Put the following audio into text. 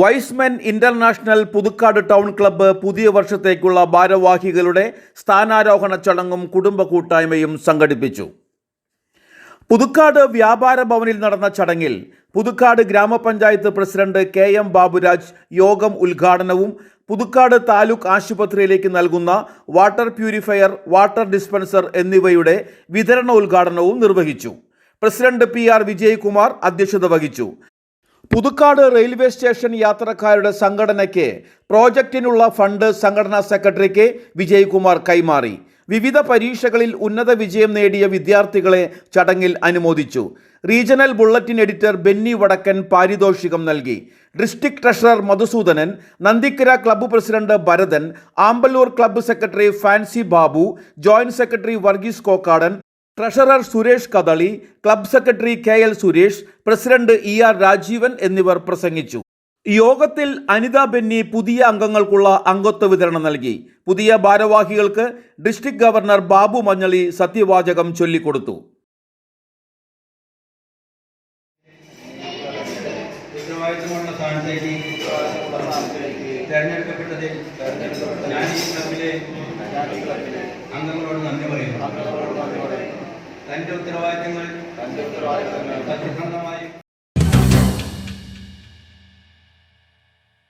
Y's Men International Puthukkad town club പുതിയ വർഷത്തേക്കുള്ള ഭാരവാഹികളുടെ സ്ഥാനാരോഹണ ചടങ്ങും കുടുംബ കൂട്ടായ്മയും സംഘടിപ്പിച്ചു. പുതുക്കാട് വ്യാപാര ഭവനിൽ നടന്ന ചടങ്ങിൽ പുതുക്കാട് ഗ്രാമപഞ്ചായത്ത് പ്രസിഡന്റ് കെ എം ബാബുരാജ് യോഗം ഉദ്ഘാടനവും പുതുക്കാട് താലൂക്ക് ആശുപത്രിയിലേക്ക് നൽകുന്ന വാട്ടർ പ്യൂരിഫയർ വാട്ടർ ഡിസ്പെൻസർ എന്നിവയുടെ വിതരണ ഉദ്ഘാടനവും നിർവഹിച്ചു. പ്രസിഡന്റ് പി ആർ വിജയകുമാർ അധ്യക്ഷത വഹിച്ചു. പുതുക്കാട് റെയിൽവേ സ്റ്റേഷൻ യാത്രക്കാരുടെ സംഘടനയ്ക്ക് പ്രോജക്റ്റിനുള്ള ഫണ്ട് സംഘടനാ സെക്രട്ടറി കെ വിജയ്കുമാർ കൈമാറി. വിവിധ പരീക്ഷകളിൽ ഉന്നത വിജയം നേടിയ വിദ്യാർത്ഥികളെ ചടങ്ങിൽ അനുമോദിച്ചു. Regional bulletin editor Benny Vadakkan പാരിതോഷികം നൽകി. District treasurer Madhusoodanan Nandikkara club president Bharathan Ampallur club secretary Fancy Babu joint secretary Varghese Kokkadan treasurer Suresh Kadali club secretary K L Suresh president E R Rajeevan എന്നിവർ പ്രസംഗിച്ചു. യോഗത്തിൽ അനിത ബെന്നി പുതിയ അംഗങ്ങൾക്കുള്ള അംഗത്വ വിതരണം നൽകി. പുതിയ ഭാരവാഹികൾക്ക് ഡിസ്ട്രിക്ട് ഗവർണർ ബാബു മഞ്ഞളി സത്യവാചകം ചൊല്ലിക്കൊടുത്തു. തെരഞ്ഞെടുക്കപ്പെട്ടതിൽ ഞാൻ ഈ ക്ലബിലെ അംഗങ്ങളോട് നന്ദി പറയുന്നു. തന്റെ ഉത്തരവാദിത്തങ്ങൾ സത്യസന്ധമായി